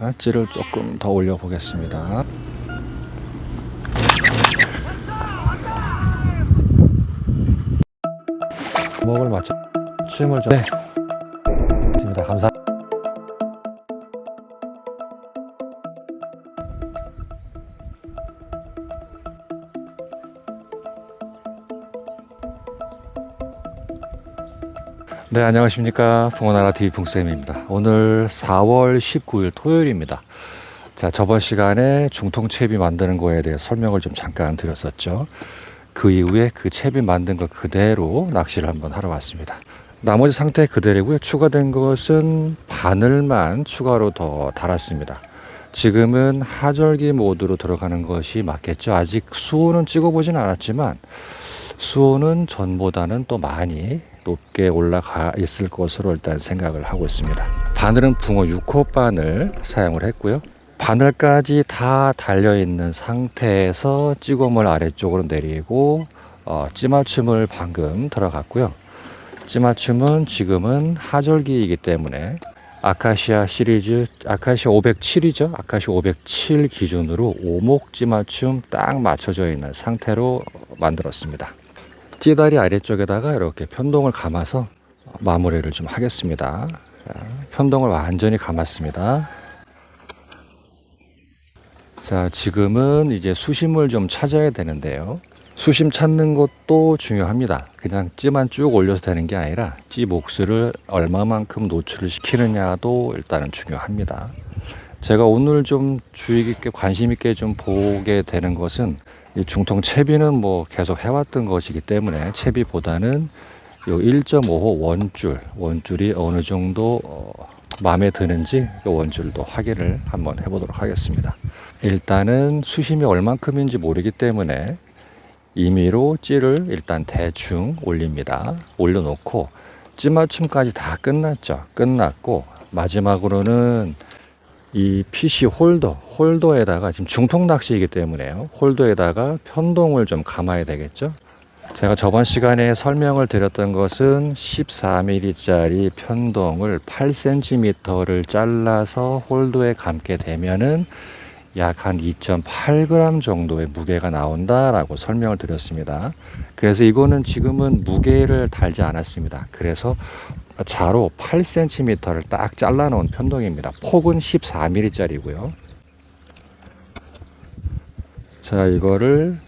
자, 찌를 조금 더 올려 보겠습니다. 목을 맞춰 춤을 좀. 네. 있습니다. 네, 안녕하십니까. 풍어나라 TV 풍쌤입니다. 오늘 4월 19일 토요일입니다. 자, 저번 시간에 중통채비 만드는 거에 대해 설명을 좀 잠깐 드렸었죠. 그 이후에 그 채비 만든 거 그대로 낚시를 한번 하러 왔습니다. 나머지 상태 그대로고요. 추가된 것은 바늘만 추가로 더 달았습니다. 지금은 하절기 모드로 들어가는 것이 맞겠죠. 아직 수온은 찍어보진 않았지만 수온은 전보다는 또 많이 높게 올라가 있을 것으로 일단 생각을 하고 있습니다. 바늘은 붕어 6호 바늘 사용을 했고요. 바늘까지 다 달려 있는 상태에서 찌고물 아래쪽으로 내리고 어, 찌맞춤을 방금 들어갔고요. 찌맞춤은 지금은 하절기이기 때문에 아카시아 시리즈 아카시아 507이죠. 아카시아 507 기준으로 오목 찌맞춤 딱 맞춰져 있는 상태로 만들었습니다. 찌다리 아래쪽에다가 이렇게 편동을 감아서 마무리를 좀 하겠습니다. 자, 편동을 완전히 감았습니다. 자, 지금은 이제 수심을 좀 찾아야 되는데요. 수심 찾는 것도 중요합니다. 그냥 찌만 쭉 올려서 되는 게 아니라 찌 목수를 얼마만큼 노출을 시키느냐도 일단은 중요합니다. 제가 오늘 좀 주의 깊게 관심 있게 좀 보게 되는 것은 이 중통 채비는 뭐 계속 해왔던 것이기 때문에 채비보다는 요 1.5호 원줄 원줄이 어느 정도 어, 마음에 드는지 요 원줄도 확인을 한번 해보도록 하겠습니다. 일단은 수심이 얼만큼인지 모르기 때문에 임의로 찌를 일단 대충 올립니다. 올려놓고 찌맞춤까지 다 끝났죠. 끝났고 마지막으로는 이 PC 홀더, 홀더에다가 지금 중통 낚시이기 때문에요. 홀더에다가 편동을 좀 감아야 되겠죠. 제가 저번 시간에 설명을 드렸던 것은 14mm짜리 편동을 8cm를 잘라서 홀더에 감게 되면은 약 한 2.8g 정도의 무게가 나온다라고 설명을 드렸습니다. 그래서 이거는 지금은 무게를 달지 않았습니다. 그래서 자로 8cm를 딱 잘라 놓은 편동입니다. 폭은 14mm짜리고요. 자, 이거를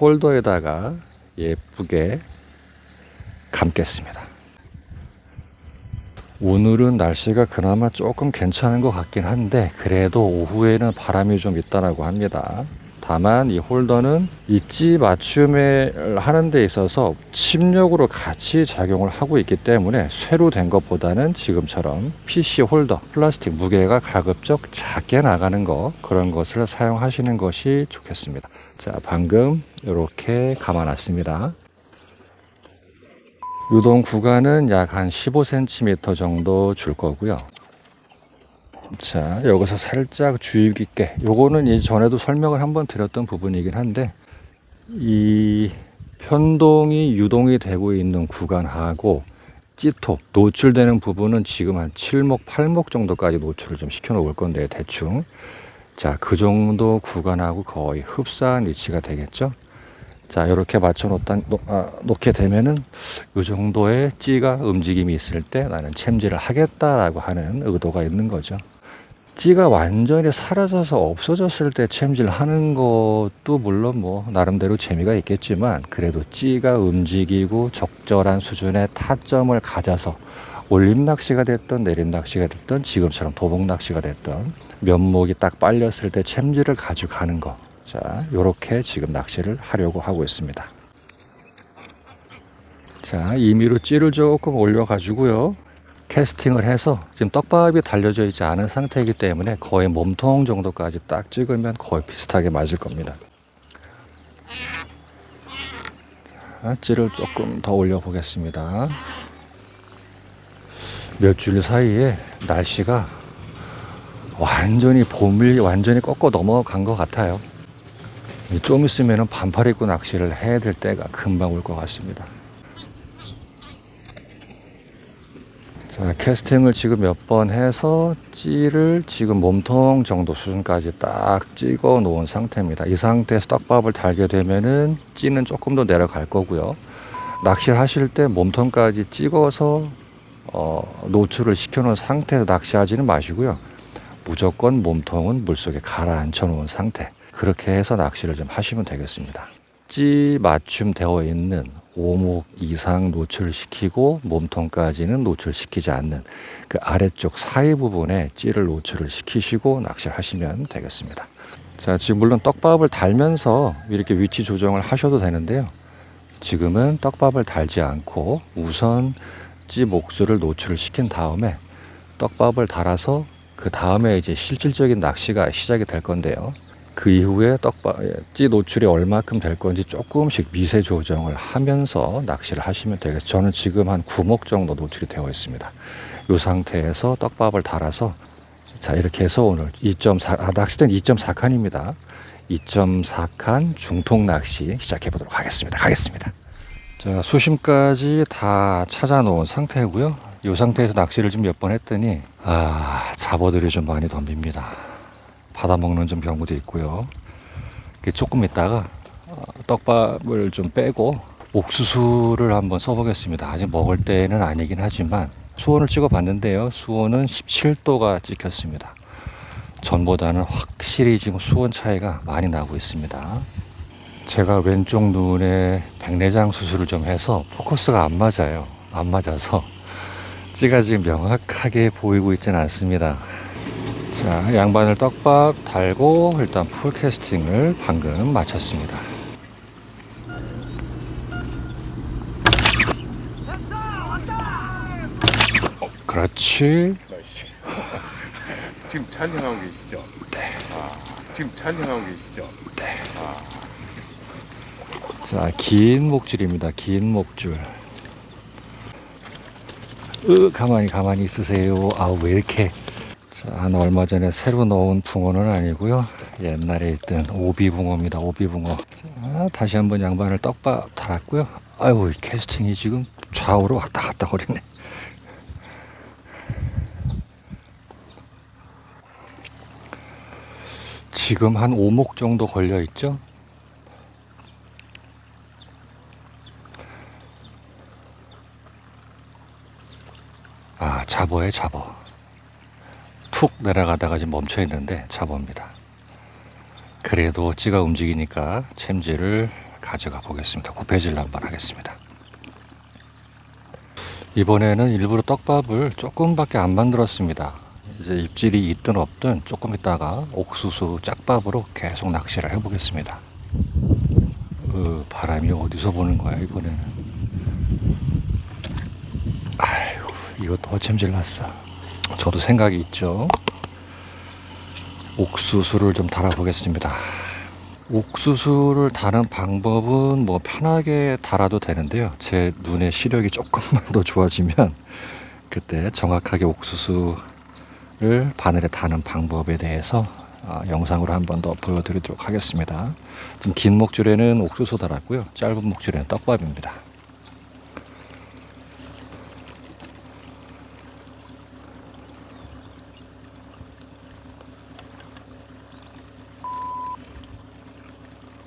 홀더에다가 예쁘게 감겠습니다. 오늘은 날씨가 그나마 조금 괜찮은 것 같긴 한데 그래도 오후에는 바람이 좀 있다라고 합니다. 다만 이 홀더는 입지 맞춤을 하는 데 있어서 침력으로 같이 작용을 하고 있기 때문에 쇠로 된 것보다는 지금처럼 PC 홀더 플라스틱 무게가 가급적 작게 나가는 거 그런 것을 사용하시는 것이 좋겠습니다. 자 방금 이렇게 감아놨습니다. 유동 구간은 약 한 15cm 정도 줄 거고요. 자, 여기서 살짝 주의 깊게. 요거는 이전에도 설명을 한번 드렸던 부분이긴 한데, 이 편동이 유동이 되고 있는 구간하고 찌톡, 노출되는 부분은 지금 한 7목, 8목 정도까지 노출을 좀 시켜 놓을 건데, 대충. 자, 그 정도 구간하고 거의 흡사한 위치가 되겠죠? 자, 이렇게 맞춰 놓다, 놓, 아, 놓게 되면은 이 정도의 찌가 움직임이 있을 때 나는 챔질을 하겠다라고 하는 의도가 있는 거죠. 찌가 완전히 사라져서 없어졌을 때 챔질 하는 것도 물론 뭐 나름대로 재미가 있겠지만 그래도 찌가 움직이고 적절한 수준의 타점을 가져서 올림 낚시가 됐던 내림 낚시가 됐던 지금처럼 도복 낚시가 됐던 면목이 딱 빨렸을 때 챔질을 가져가는 거. 자, 요렇게 지금 낚시를 하려고 하고 있습니다. 자, 임의로 찌를 조금 올려 가지고요. 캐스팅을 해서 지금 떡밥이 달려져 있지 않은 상태이기 때문에 거의 몸통 정도까지 딱 찍으면 거의 비슷하게 맞을 겁니다. 자, 찌를 조금 더 올려 보겠습니다. 몇줄 사이에 날씨가 완전히 봄을 완전히 꺾어 넘어간 것 같아요. 좀 있으면 반팔 입고 낚시를 해야 될 때가 금방 올 것 같습니다. 자, 캐스팅을 지금 몇 번 해서 찌를 지금 몸통 정도 수준까지 딱 찍어 놓은 상태입니다. 이 상태에서 떡밥을 달게 되면은 찌는 조금 더 내려갈 거고요. 낚시를 하실 때 몸통까지 찍어서 어, 노출을 시켜놓은 상태에서 낚시하지는 마시고요. 무조건 몸통은 물속에 가라앉혀 놓은 상태. 그렇게 해서 낚시를 좀 하시면 되겠습니다. 찌 맞춤 되어 있는 오목 이상 노출시키고 몸통까지는 노출시키지 않는 그 아래쪽 사이 부분에 찌를 노출을 시키시고 낚시를 하시면 되겠습니다. 자, 지금 물론 떡밥을 달면서 이렇게 위치 조정을 하셔도 되는데요. 지금은 떡밥을 달지 않고 우선 찌 목수를 노출을 시킨 다음에 떡밥을 달아서 그 다음에 이제 실질적인 낚시가 시작이 될 건데요. 그 이후에 떡밥 예, 찌 노출이 얼마큼 될 건지 조금씩 미세 조정을 하면서 낚시를 하시면 되겠어요. 저는 지금 한 9목 정도 노출이 되어 있습니다. 이 상태에서 떡밥을 달아서 자 이렇게 해서 오늘 2.4 아, 낚시대는 2.4칸입니다. 2.4칸 중통 낚시 시작해 보도록 하겠습니다. 가겠습니다. 자 수심까지 다 찾아 놓은 상태고요. 이 상태에서 낚시를 좀 몇 번 했더니 아 잡어들이 좀 많이 덤빕니다. 받아먹는 좀 경우도 있고요. 조금 있다가 어, 떡밥을 좀 빼고 옥수수를 한번 써보겠습니다. 아직 먹을 때는 아니긴 하지만 수온을 찍어봤는데요. 수온은 17도가 찍혔습니다. 전보다는 확실히 지금 수온 차이가 많이 나고 있습니다. 제가 왼쪽 눈에 백내장 수술을 좀 해서 포커스가 안 맞아요. 안 맞아서 찌가 지금 명확하게 보이고 있지는 않습니다. 자, 양반을 떡밥 달고 일단 풀 캐스팅을 방금 마쳤습니다. 어, 그렇지. 나이스. 지금 촬영하고 계시죠? 네. 아, 지금 촬영하고 계시죠? 자, 긴 목줄입니다. 긴 목줄. 으, 가만히 가만히 있으세요. 아, 왜 이렇게? 자, 한 얼마 전에 새로 넣은 붕어는 아니고요. 옛날에 있던 오비 붕어입니다. 오비 붕어. 자, 다시 한번 양반을 떡밥 달았고요. 아유, 이 캐스팅이 지금 좌우로 왔다 갔다 거리네. 지금 한 5목 정도 걸려 있죠? 아, 잡어에 잡어. 툭 내려가다가 지금 멈춰 있는데 잡어입니다. 그래도 찌가 움직이니까 챔질을 가져가 보겠습니다. 구패질 한번 하겠습니다. 이번에는 일부러 떡밥을 조금밖에 안 만들었습니다. 이제 입질이 있든 없든 조금 있다가 옥수수 짝밥으로 계속 낚시를 해보겠습니다. 어, 바람이 어디서 보는 거야 이번에는? 아이고 이거 더 챔질 났어. 저도 생각이 있죠. 옥수수를 좀 달아보겠습니다. 옥수수를 다는 방법은 뭐 편하게 달아도 되는데요. 제 눈의 시력이 조금만 더 좋아지면 그때 정확하게 옥수수를 바늘에 다는 방법에 대해서 아, 영상으로 한 번 더 보여드리도록 하겠습니다. 지금 긴 목줄에는 옥수수 달았고요. 짧은 목줄에는 떡밥입니다.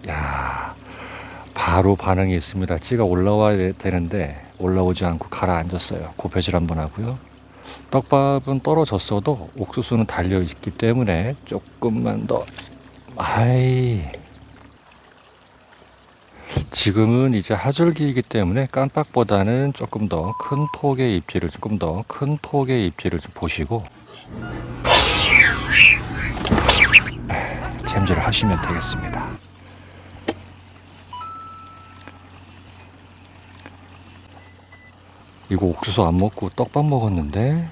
야, 바로 반응이 있습니다. 찌가 올라와야 되는데 올라오지 않고 가라앉았어요. 고배질 한번 하고요. 떡밥은 떨어졌어도 옥수수는 달려 있기 때문에 조금만 더 아이 지금은 이제 하절기이기 때문에 깜빡보다는 조금 더 큰 폭의 입질을 조금 더 큰 폭의 입질을 좀 보시고 잼질을 하시면 되겠습니다. 이거 옥수수 안 먹고 떡밥 먹었는데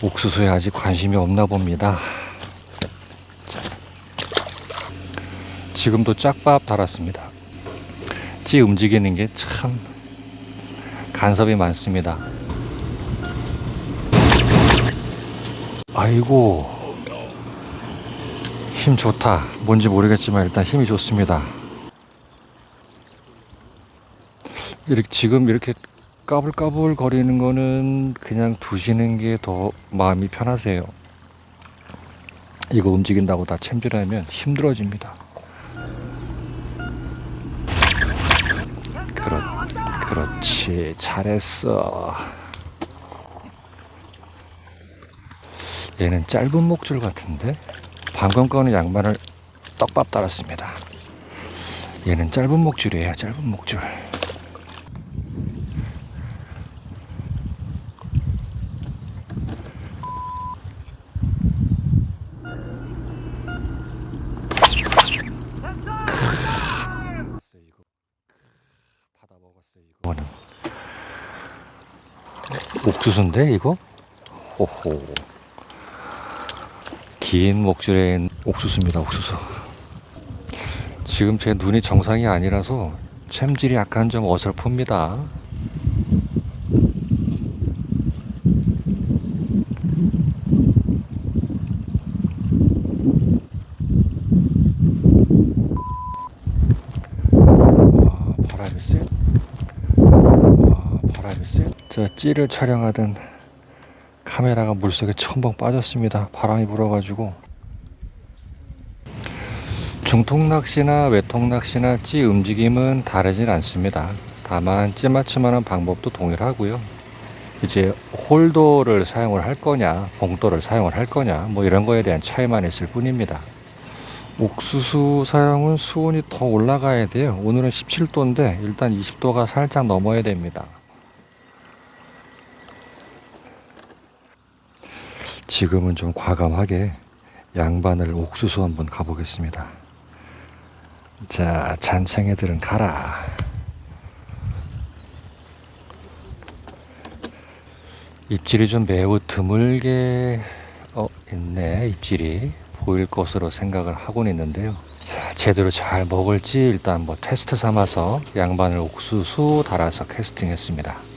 옥수수에 아직 관심이 없나 봅니다. 자, 지금도 짝밥 달았습니다. 찌 움직이는 게 참 간섭이 많습니다. 아이고 힘 좋다. 뭔지 모르겠지만 일단 힘이 좋습니다. 이렇게 지금 이렇게 까불까불 거리는 거는 그냥 두시는 게 더 마음이 편하세요. 이거 움직인다고 다 챔질하면 힘들어집니다. 그렇, 그렇지. 잘했어. 얘는 짧은 목줄 같은데? 방금 거는 양반을 떡밥 달았습니다. 얘는 짧은 목줄이에요, 짧은 목줄. 이거 받아 먹었어요 이거는 옥수수인데 이거? 호호. 긴 목줄에 옥수수입니다 옥수수. 지금 제 눈이 정상이 아니라서 챔질이 약간 좀 어설픕니다 와 바람이 쎄. 와 바람이 쎄. 저 찌를 촬영하던 카메라가 물속에 첨벙 빠졌습니다. 바람이 불어가지고. 중통 낚시나 외통 낚시나 찌 움직임은 다르진 않습니다. 다만 찌 맞춤하는 방법도 동일하고요. 이제 홀더를 사용을 할 거냐, 봉돌을 사용을 할 거냐, 뭐 이런 거에 대한 차이만 있을 뿐입니다. 옥수수 사용은 수온이 더 올라가야 돼요. 오늘은 17도인데 일단 20도가 살짝 넘어야 됩니다. 지금은 좀 과감하게 양반을 옥수수 한번 가보겠습니다. 자, 잔챙이들은 가라. 입질이 좀 매우 드물게 어 있네 입질이 보일 것으로 생각을 하고는 있는데요. 자, 제대로 잘 먹을지 일단 뭐 테스트 삼아서 양반을 옥수수 달아서 캐스팅했습니다.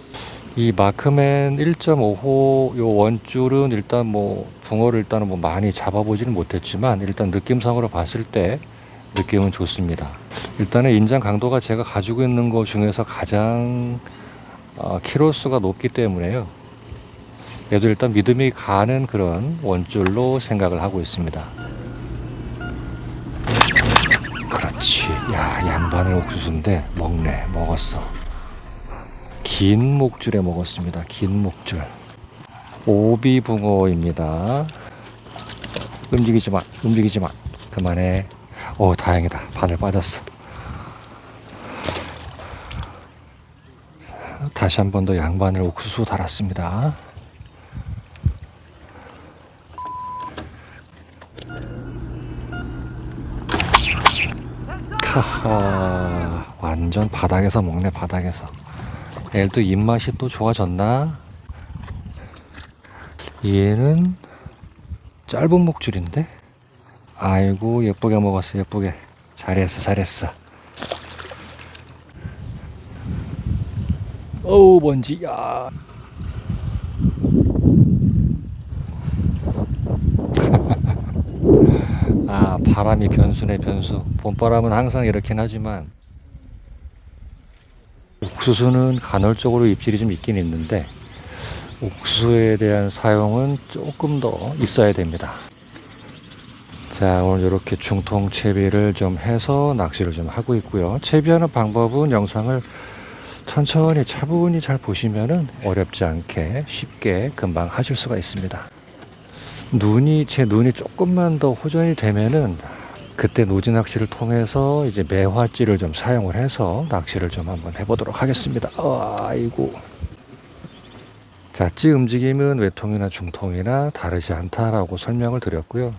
이 마크맨 1.5호 요 원줄은 일단 뭐 붕어를 일단은 뭐 많이 잡아보지는 못했지만 일단 느낌상으로 봤을 때 느낌은 좋습니다. 일단은 인장 강도가 제가 가지고 있는 것 중에서 가장 어, 키로수가 높기 때문에요. 얘도 일단 믿음이 가는 그런 원줄로 생각을 하고 있습니다. 그렇지. 야, 양반을 옥수수인데 먹네. 먹었어. 긴 목줄에 먹었습니다. 긴 목줄. 오비 붕어입니다. 움직이지 마. 움직이지 마. 그만해. 오, 다행이다. 바늘 빠졌어. 다시 한 번 더 양반을 옥수수 달았습니다. 카하 완전 바닥에서 먹네 바닥에서 애도 입맛이 또 좋아졌나? 얘는 짧은 목줄인데? 아이고 예쁘게 먹었어 예쁘게. 잘했어 잘했어. 어우 먼지. 야. 아, 바람이 변수네, 변수. 봄바람은 항상 이렇긴 하지만, 옥수수는 간헐적으로 입질이 좀 있긴 있는데, 옥수수에 대한 사용은 조금 더 있어야 됩니다. 자, 오늘 이렇게 중통 채비를 좀 해서 낚시를 좀 하고 있고요. 채비하는 방법은 영상을 천천히 차분히 잘 보시면은 어렵지 않게 쉽게 금방 하실 수가 있습니다. 눈이 제 눈이 조금만 더 호전이 되면은 그때 노지 낚시를 통해서 이제 매화찌를 좀 사용을 해서 낚시를 좀 한번 해보도록 하겠습니다. 어, 아이고. 자, 찌 움직임은 외통이나 중통이나 다르지 않다라고 설명을 드렸고요.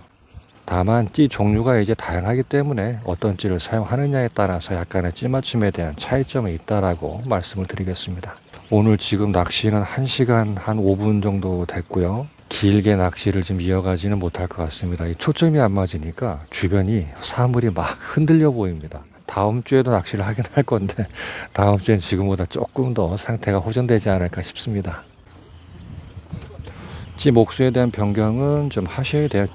다만 찌 종류가 이제 다양하기 때문에 어떤 찌를 사용하느냐에 따라서 약간의 찌 맞춤에 대한 차이점이 있다라고 말씀을 드리겠습니다. 오늘 지금 낚시는 1시간 한 5분 정도 됐고요. 길게 낚시를 좀 이어가지는 못할 것 같습니다. 이 초점이 안 맞으니까 주변이 사물이 막 흔들려 보입니다. 다음 주에도 낚시를 하긴 할 건데 다음 주엔 지금보다 조금 더 상태가 호전되지 않을까 싶습니다. 찌 목수에 대한 변경은 좀 하셔야 돼요.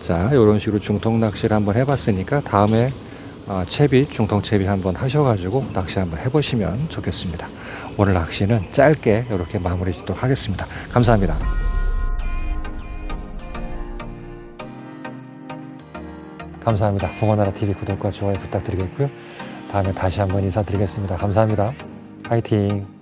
자, 이런 식으로 중통 낚시를 한번 해봤으니까 다음에 어, 채비, 중통 채비 한번 하셔가지고 낚시 한번 해보시면 좋겠습니다. 오늘 낚시는 짧게 이렇게 마무리 짓도록 하겠습니다. 감사합니다. 감사합니다. 붕어나라 TV 구독과 좋아요 부탁드리겠고요. 다음에 다시 한번 인사드리겠습니다. 감사합니다. 화이팅!